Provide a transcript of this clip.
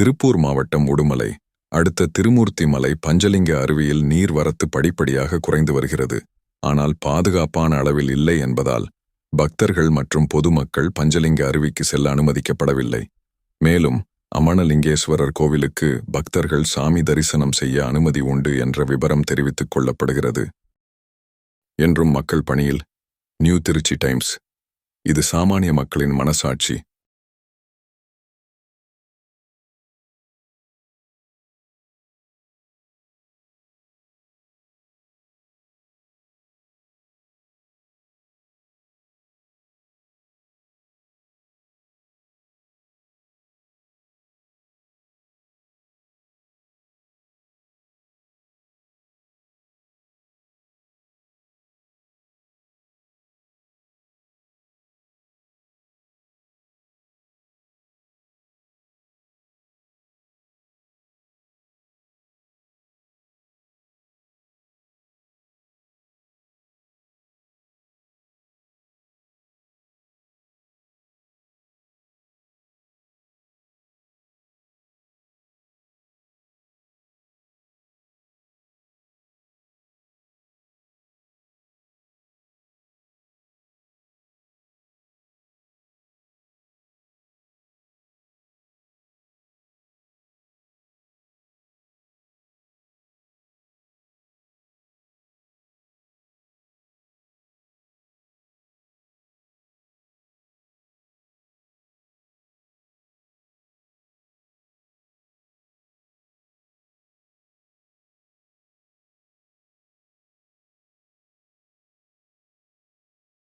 திருப்பூர் மாவட்டம் உடுமலை அடுத்த திருமூர்த்தி மலை பஞ்சலிங்க அருவியில் நீர் வரத்து படிப்படியாக குறைந்து வருகிறது. ஆனால் பாதுகாப்பான அளவில் இல்லை என்பதால் பக்தர்கள் மற்றும் பொதுமக்கள் பஞ்சலிங்க அருவிக்கு செல்ல அனுமதிக்கப்படவில்லை. மேலும் அமணலிங்கேஸ்வரர் கோவிலுக்கு பக்தர்கள் சாமி தரிசனம் செய்ய அனுமதி உண்டு என்ற விபரம் தெரிவித்துக் கொள்ளப்படுகிறது. என்றும் மக்கள் பணியில் நியூ திருச்சி டைம்ஸ். இது சாமானிய மக்களின் மனசாட்சி.